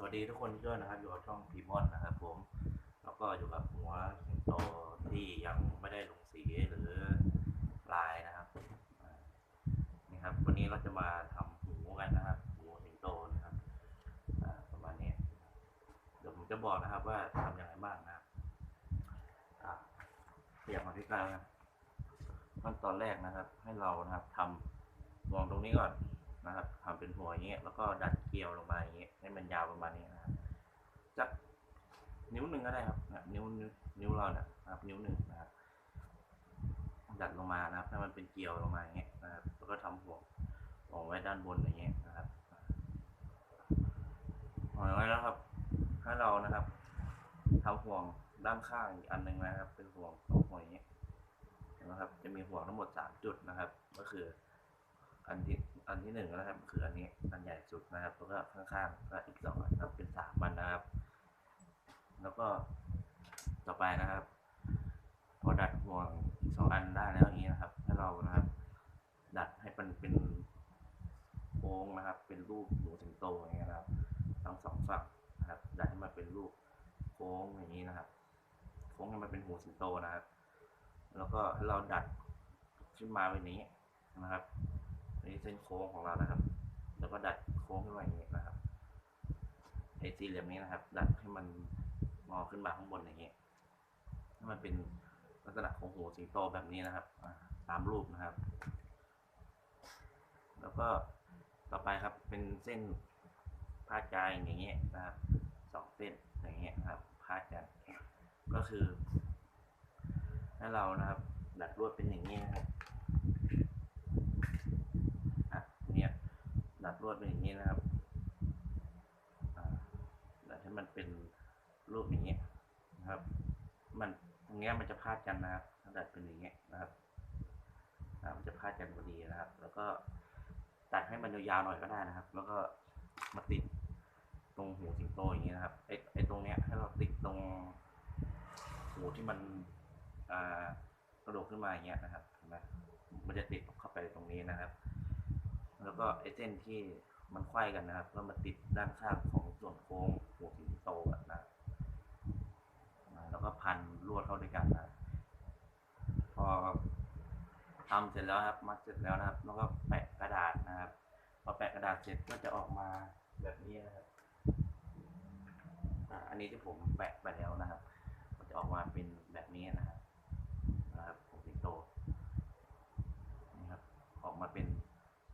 สวัสดีทุกคนด้วยนะครับ อยู่กับช่องพีมอนนะครับผม แล้วก็อยู่กับหัวสิงโตที่ยังไม่ได้ลงสีหรือลายนะครับนี่ครับ วันนี้เราจะมาทำหูกันนะครับหูสิงโตนะครับประมาณนี้เดี๋ยวผมจะบอกนะครับว่าทำอย่างไรบ้างนะครับอ่าอยกมาที่กลางนะขั้นตอนแรกนะครับ ให้เรานะครับทำวงตรงนี้ก่อนนะครับทำเป็นหัวอย่างเงี้ยแล้วก็ดัดเกลียวลงมาอย่างเงี้ย มันยาวประมาณนี้นะครับจากนิ้วหนึ่งก็ได้ครับนิ้วนิ้วนิ้วเราเนี่ยนะครับ นิ้วหนึ่งนะครับดัดลงมานะครับให้มันเป็นเกลียวลงมาอย่างเงี้ยนะครับแล้วก็ทำหัวหัวไว้ด้านบนอย่างเงี้ยนะครับหัวไว้แล้วครับให้เรานะครับทำห่วงด้านข้างอีกอันหนึ่งนะครับ เป็นห่วงสองห่วงอย่างเงี้ยนไหมครับ จะมีห่วงทั้งหมดสามจุดนะครับ ก็คืออันที่ อันที่หนึ่งนะครับ คืออันนี้อันใหญ่สุดนะครับ แล้วก็ข้างๆก็อีกสองอันครับเป็นสามอันนะครับ แล้วก็ต่อไปนะครับ พอดัดห่วงอีกสองอันได้แล้วอย่างนี้นะครับ ให้เรานะครับ ดัดให้มันเป็นโค้งนะครับ เป็นรูปหนูสิงโตอย่างเงี้ยนะครับทั้งสองฝั่งนะครับ ดัดให้มันเป็นรูปโค้งอย่างนี้นะครับ โค้งให้มันเป็นหูสิงโตนะครับ แล้วก็ให้เราดัดขึ้นมาแบบนี้นะครับ อันนี้เส้นโค้งของเรานะครับ แล้วก็ดัดโค้งขึ้นมาอย่างนี้นะครับไอ้สี่เหลี่ยมนี้นะครับ ดัดให้มันงอขึ้นมาข้างบนอย่างนี้ให้มันเป็นลักษณะของหูสิงโตแบบนี้นะครับอ่าตามรูปนะครับ แล้วก็ต่อไปครับเป็นเส้นพาดกายอย่างเงี้ยนะครับสองเส้นอย่างเงี้ยนครับพาดกัน ก็คือให้เรานะครับดัดรวดเป็นอย่างนี้นะครับ อะเนี่ย ดัดลวดเป็นอย่างนี้นะครับอ่าดัดให้มันเป็นรูปอย่างนี้นะครับ มันตรงเนี้ยมันจะพาดกันนะครับถ้าดัดเป็นอย่างนี้นะครับมันจะพาดกันพอดีนะครับ แล้วก็ตัดให้มันยาวๆหน่อยก็ได้นะครับ แล้วก็มาติดตรงหูสิงโตอย่างนี้นะครับไอ้ไอ้ตรงเนี้ยให้เราติดตรงหูที่มันอ่ากระโดดขึ้นมาอย่างเงี้ยนะครับเห็นไหมมันจะติดเข้าไปตรงนี้นะครับ แล้วก็ไอเส้นที่มันไขว้กันนะครับก็มาติดด้านข้างของส่วนโค้งหัวสิงโตอะนะอ่าแล้วก็พันลวดเข้าด้วยกันนะ พอทำเสร็จแล้วครับมัดเสร็จแล้วนะครับ แล้วก็แปะกระดาษนะครับ พอแปะกระดาษเสร็จก็จะออกมาแบบนี้นะครับ อ่า อันนี้ที่ผมแปะไปแล้วนะครับก็จะออกมาเป็นแบบนี้นะครับนะครับหัวสิงโตนี่ครับ ออกมาเป็น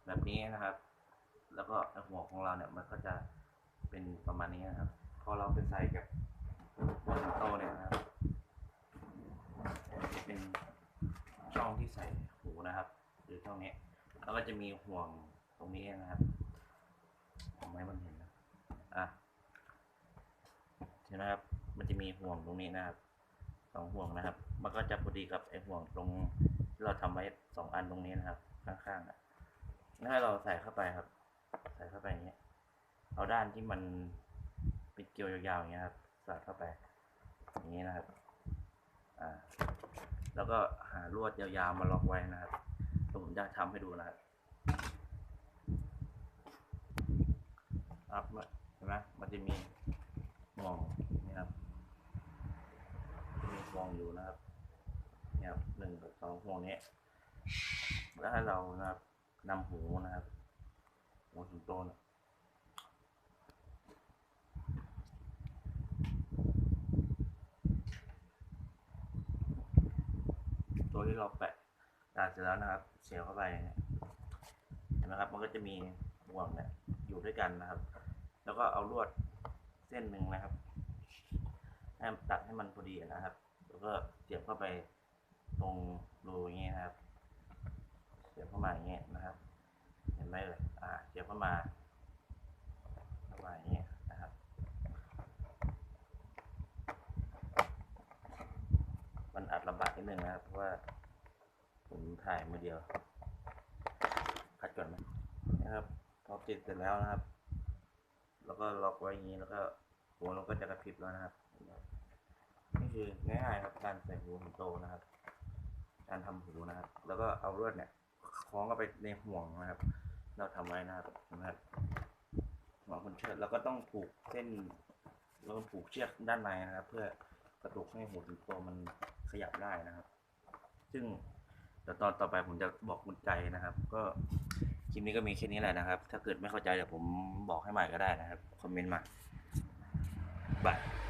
แบบ นี้นะครับ แล้วก็หัวของเราเนี่ยมันก็จะเป็นประมาณนี้นะครับ พอเราไปใส่กับหัวสิงโตเนี่ยนะครับจะเป็นช่องที่ใส่หูนะครับ หรือช่องนี้แล้วก็จะมีห่วงตรงนี้นะครับผมให้มันเห็นนะอะเห็นนะครับ มันจะมีห่วงตรงนี้นะครับสองห่วงนะครับ มันก็จะพอดีกับไอ้ห่วงตรงที่เราทำไว้สองอันตรงนี้นะครับ ข้างๆอะ ให้เราใส่เข้าไปครับ ใส่เข้าไปอย่างเงี้ย เอาด้านที่มันเป็นเกลียวยาวๆอย่างเงี้ยครับใส่เข้าไป อย่างนี้นะครับ อ่า แล้วก็หาลวดยาวๆมาล็อกไว้นะครับผมจะทำให้ดูนะครับครับเห็นไหมมันจะมีห่วงนี่ครับมีห่วงอยู่นะครับเนี่ยครับหนึ่งกับสองห่วงนี้แล้วให้เรานะครับ นำหูนะครับหูสิงโตนะตัวที่เราแปะตาเสร็จแล้วนะครับ เสียบเข้าไปเนี่ยเห็นไหมครับ มันก็จะมีห่วงเนี่ยอยู่ด้วยกันนะครับ แล้วก็เอาลวดเส้นหนึ่งนะครับให้ตัดให้มันพอดีนะครับ แล้วก็เสียบเข้าไปตรงรูอย่างนี้นะครับ เสียบเข้ามาอย่างเงี้ยนะครับเห็นไหมเลยอ่าเสียบเข้ามาเข้ามาอย่างเงี้ยนะครับมันอัดลำบากนิดนึงนะครับเพราะว่าผมถ่ายมือเดียวคัดก่อนไหมนะครับพอติดเสร็จแล้วนะครับ แล้วก็ล็อกไว้อย่างนี้แล้วก็หัวเราก็จะกระพริบแล้วนะครับ นี่คือง่ายๆครับการใส่หูสิงโตนะครับ การทำหูนะครับ แล้วก็เอาลวดเนี่ย คล้องเข้าไปในห่วงนะครับ เราทำไว้นะครับนะครับหัวคนเชือกแล้วก็ต้องผูกเส้นแล้วก็ผูกเชือกด้านในนะครับ เพื่อกระตุกให้หัวถึงตัวมันขยับได้นะครับ ซึ่งเดี๋ยวตอนต่อไปผมจะบอกกุญใจนะครับ ก็คลิปนี้ก็มีแค่นี้แหละนะครับ ถ้าเกิดไม่เข้าใจเดี๋ยวผมบอกให้ใหม่ก็ได้นะครับ คอมเมนต์มาบาย